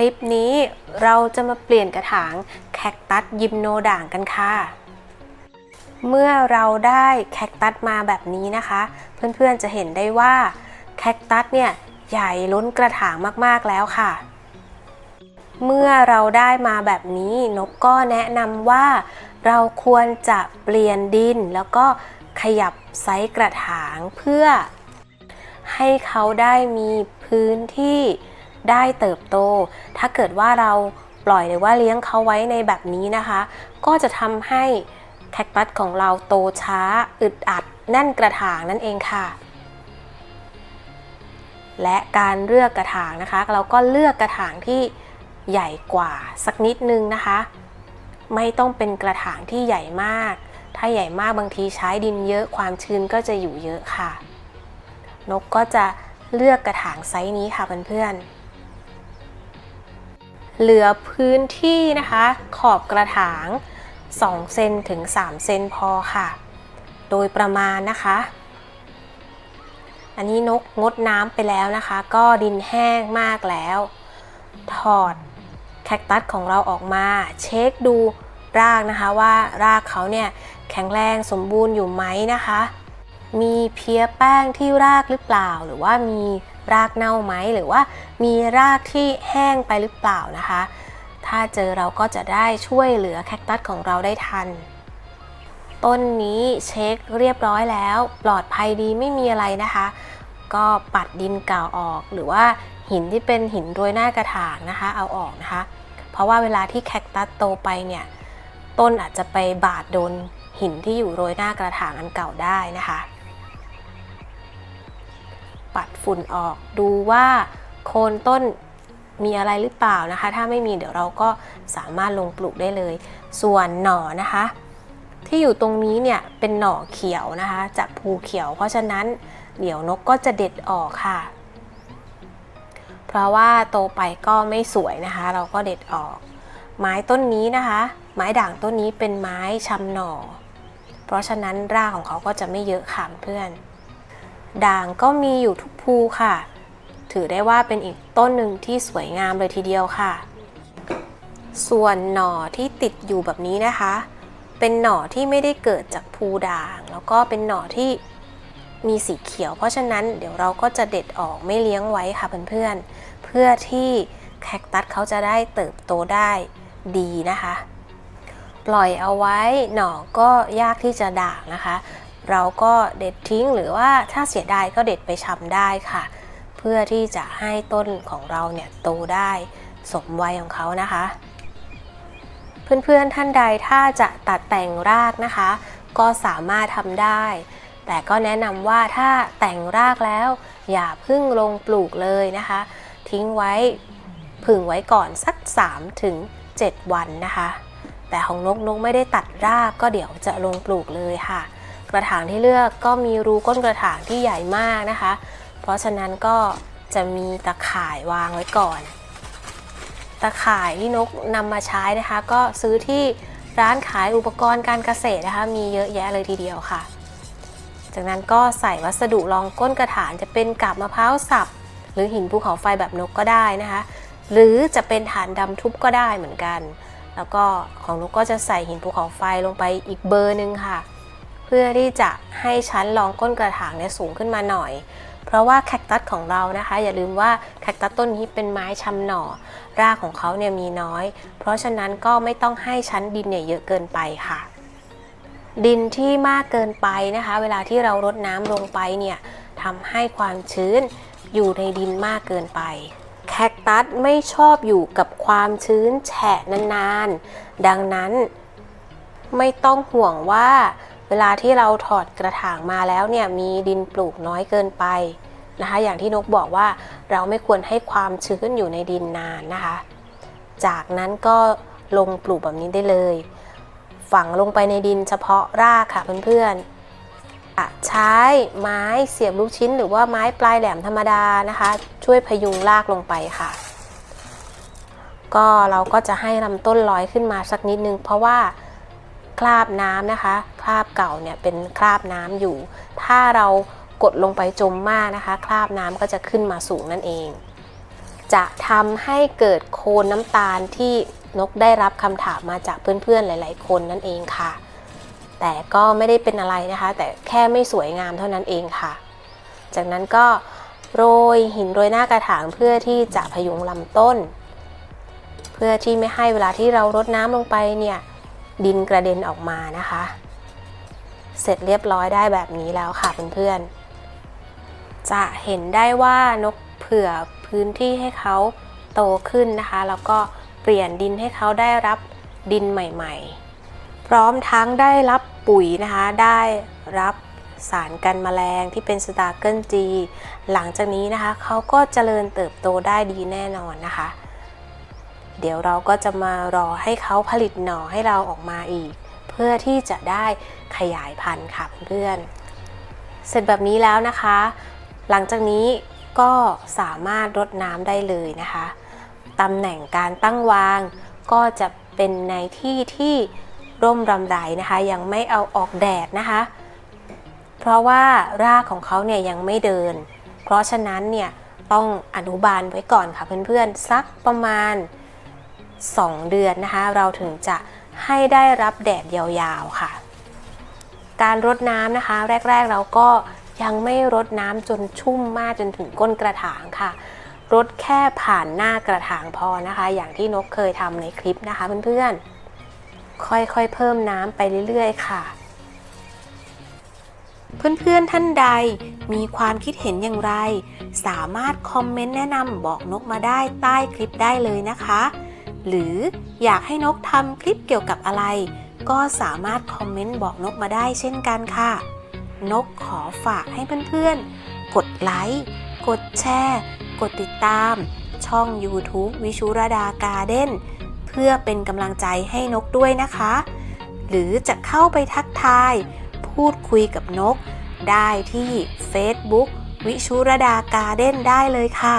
ลิปนี้เราจะมาเปลี่ยนกระถางแคคตัสยิมโนด่างกันค่ะ เมื่อเราได้แคคตัสมาแบบนี้นะคะ เพื่อนๆจะเห็นได้ว่าแคคตัสเนี่ยใหญ่ล้นกระถางมากๆแล้วค่ะ เมื่อเราได้มาแบบนี้นกก็แนะนำว่า เราควรจะเปลี่ยนดิน แล้วก็ขยับไซส์กระถางเพื่อให้เขาได้มีพื้นที่ ได้เติบโต ถ้าเกิดว่าเราปล่อยหรือว่าเลี้ยงเขาไว้ในแบบนี้นะคะ ก็จะทำให้แคคตัสของเราโตช้า อึดอัด แน่นกระถางนั่นเองค่ะ และการเลือกกระถางนะคะ เราก็เลือกกระถางที่ใหญ่กว่าสักนิดนึงนะคะ ไม่ต้องเป็นกระถางที่ใหญ่มาก ถ้าใหญ่มากบางทีใช้ดินเยอะความชื้นก็จะอยู่เยอะค่ะ นกก็จะเลือกกระถางไซส์นี้ค่ะเพื่อนๆ เหลือพื้นที่นะคะ ขอบกระถาง 2 เซนถึง 3 เซนพอค่ะ โดยประมาณนะคะ อันนี้นกงดน้ำไปแล้วนะคะ ก็ดินแห้งมากแล้ว ถอดแคคตัสของเราออกมา เช็คดูรากนะคะว่ารากเขาเนี่ยแข็งแรงสมบูรณ์อยู่ไหมนะคะ มีเพี้ยแป้งที่รากหรือเปล่า หรือว่ามี รากเน่าไหมหรือว่ามีรากที่แห้งไปหรือเปล่านะคะ ถ้าเจอเราก็จะได้ช่วยเหลือแคคตัสของเราได้ทัน ต้นนี้เช็คเรียบร้อยแล้ว ปลอดภัยดีไม่มีอะไรนะคะ ก็ปัดดินเก่าออก หรือว่าหินที่เป็นหินโรยหน้ากระถางนะคะ เอาออกนะคะ เพราะว่าเวลาที่แคคตัสโตไปเนี่ยต้นอาจจะไปบาดโดนหินที่อยู่โรยหน้ากระถางอันเก่าได้นะคะ ปัดฝุ่นออก ดูว่าโคนต้นมีอะไรหรือเปล่านะคะ ถ้าไม่มีเดี๋ยวเราก็สามารถลงปลูกได้เลย ส่วนหน่อนะคะ ที่อยู่ตรงนี้เนี่ยเป็นหน่อเขียวนะคะ จากภูเขียว เพราะฉะนั้นเดี๋ยวนกก็จะเด็ดออกค่ะ เพราะว่าโตไปก็ไม่สวยนะคะ เราก็เด็ดออก ไม้ต้นนี้นะคะ ไม้ด่างต้นนี้เป็นไม้ชำหน่อ เพราะฉะนั้นรากของเขาก็จะไม่เยอะค่ะเพื่อน ด่างก็มีอยู่ทุกภูค่ะ ถือได้ว่าเป็นอีกต้นหนึ่งที่สวยงามเลยทีเดียวค่ะ ส่วนหน่อที่ติดอยู่แบบนี้นะคะ เป็นหน่อที่ไม่ได้เกิดจากภูด่าง แล้วก็เป็นหน่อที่มีสีเขียว เพราะฉะนั้นเดี๋ยวเราก็จะเด็ดออกไม่เลี้ยงไว้ค่ะเพื่อนๆ เพื่อที่แคคตัสเขาจะได้เติบโตได้ดีนะคะ ปล่อยเอาไว้หน่อก็ยากที่จะด่างนะคะ เราก็เด็ดทิ้งหรือว่าถ้าเสียดายก็เด็ดไปชำได้ค่ะ เพื่อที่จะให้ต้นของเราเนี่ยโตได้สมวัยของเขานะคะ เพื่อนๆท่านใดถ้าจะตัดแต่งรากนะคะ ก็สามารถทำได้ แต่ก็แนะนำว่าถ้าแต่งรากแล้ว อย่าพึ่งลงปลูกเลยนะคะ ทิ้งไว้ผึ่งไว้ก่อนสัก3ถึง7วันนะคะ แต่ของนกนกไม่ได้ตัดรากก็เดี๋ยวจะลงปลูกเลยค่ะ กระถางที่เลือกก็มีรูก้นกระถางที่ใหญ่มากนะคะ เพราะฉะนั้นก็จะมีตะข่ายวางไว้ก่อน ตะข่ายที่นกนำมาใช้นะคะ ก็ซื้อที่ร้านขายอุปกรณ์การเกษตรนะคะ มีเยอะแยะเลยทีเดียวค่ะ จากนั้นก็ใส่วัสดุรองก้นกระถางจะเป็นกาบมะพร้าวสับ หรือหินภูเขาไฟแบบนกก็ได้นะคะ หรือจะเป็นฐานดำทุบก็ได้เหมือนกัน แล้วก็ของนกก็จะใส่หินภูเขาไฟลงไปอีกเบอร์หนึ่งค่ะ เพื่อที่จะให้ชั้นรองก้นกระถางเนี่ยสูงขึ้นมาหน่อย เพราะว่าแคคตัสของเรานะคะ อย่าลืมว่าแคคตัสต้นนี้เป็นไม้ชำหน่อ รากของเขาเนี่ยมีน้อย เพราะฉะนั้นก็ไม่ต้องให้ชั้นดินเนี่ยเยอะเกินไปค่ะ ดินที่มากเกินไปนะคะ เวลาที่เรารดน้ำลงไปเนี่ยทำให้ความชื้นอยู่ในดินมากเกินไปแคคตัสไม่ชอบอยู่กับความชื้นแฉะนานๆ ดังนั้นไม่ต้องห่วงว่า เวลาที่เราถอดกระถางมาแล้วเนี่ยมีดินปลูกน้อยเกินไปนะคะ อย่างที่นกบอกว่าเราไม่ควรให้ความชื้นอยู่ในดินนานนะคะ จากนั้นก็ลงปลูกแบบนี้ได้เลย ฝังลงไปในดินเฉพาะรากค่ะเพื่อนๆอะใช้ไม้เสียบลูกชิ้น หรือว่าไม้ปลายแหลมธรรมดานะคะ ช่วยพยุงรากลงไปค่ะ ก็เราก็จะให้ลำต้นลอยขึ้นมาสักนิดนึง เพราะว่าคราบน้ำนะคะ ราบเก่าเนี่ยเป็นคราบน้ำอยู่ ถ้าเรากดลงไปจมมากนะคะ คราบน้ำก็จะขึ้นมาสูงนั่นเอง จะทำให้เกิดโคนน้ำตาลที่นกได้รับคำถามมาจากเพื่อนๆหลาย ๆ คนนั่นเองค่ะ แต่ก็ไม่ได้เป็นอะไรนะคะ แต่แค่ไม่สวยงามเท่านั้นเองค่ะ จากนั้นก็โรยหินโรยหน้ากระถางเพื่อที่จะพยุงลำต้น เพื่อที่ไม่ให้เวลาที่เรารดน้ำลงไปเนี่ยดินกระเด็นออกมานะคะ เสร็จเรียบร้อยได้แบบนี้แล้วค่ะเพื่อนๆ จะเห็นได้ว่านกเผื่อพื้นที่ให้เขาโตขึ้นนะคะ แล้วก็เปลี่ยนดินให้เขาได้รับดินใหม่ๆ พร้อมทั้งได้รับปุ๋ยนะคะ ได้รับสารกันแมลงที่เป็นสตาร์เกิลจี หลังจากนี้นะคะเขาก็เจริญเติบโตได้ดีแน่นอนนะคะ เดี๋ยวเราก็จะมารอให้เขาผลิตหน่อให้เราออกมาอีก พื่อที่จะได้ขยายพันธุ์ค่ะเพื่อนๆเสร็จแบบนี้แล้วนะคะ หลังจากนี้ก็สามารถรดน้ำได้เลยนะคะตำแหน่งการตั้งวางก็จะเป็นในที่ที่ร่มรำไรนะคะ ยังไม่เอาออกแดดนะคะ เพราะว่ารากของเขาเนี่ยยังไม่เดิน เพราะฉะนั้นเนี่ยต้องอนุบาลไว้ก่อนค่ะเพื่อนๆสักประมาณ 2 เดือนนะคะ เราถึงจะ ให้ได้รับแดดยาวๆค่ะ การรดน้ำนะคะ แรกๆเราก็ยังไม่รดน้ำจนชุ่มมากจนถึงก้นกระถางค่ะรดแค่ผ่านหน้ากระถางพอนะคะ อย่างที่นกเคยทำในคลิปนะคะเพื่อนๆ ค่อยๆเพิ่มน้ำไปเรื่อยๆค่ะ เพื่อนๆท่านใดมีความคิดเห็นอย่างไร สามารถคอมเมนต์แนะนำบอกนกมาได้ใต้คลิปได้เลยนะคะ หรืออยากให้นกทำคลิปเกี่ยวกับอะไร ก็สามารถคอมเมนต์บอกนกมาได้เช่นกันค่ะ นกขอฝากให้เพื่อนๆ กดไลค์กดแชร์ กดติดตาม ช่อง YouTube วิชุรดาการ์เด้นเพื่อเป็นกำลังใจให้นกด้วยนะคะ หรือจะเข้าไปทักทาย พูดคุยกับนก ได้ที่ Facebook วิชุรดาการ์เด้นได้เลยค่ะ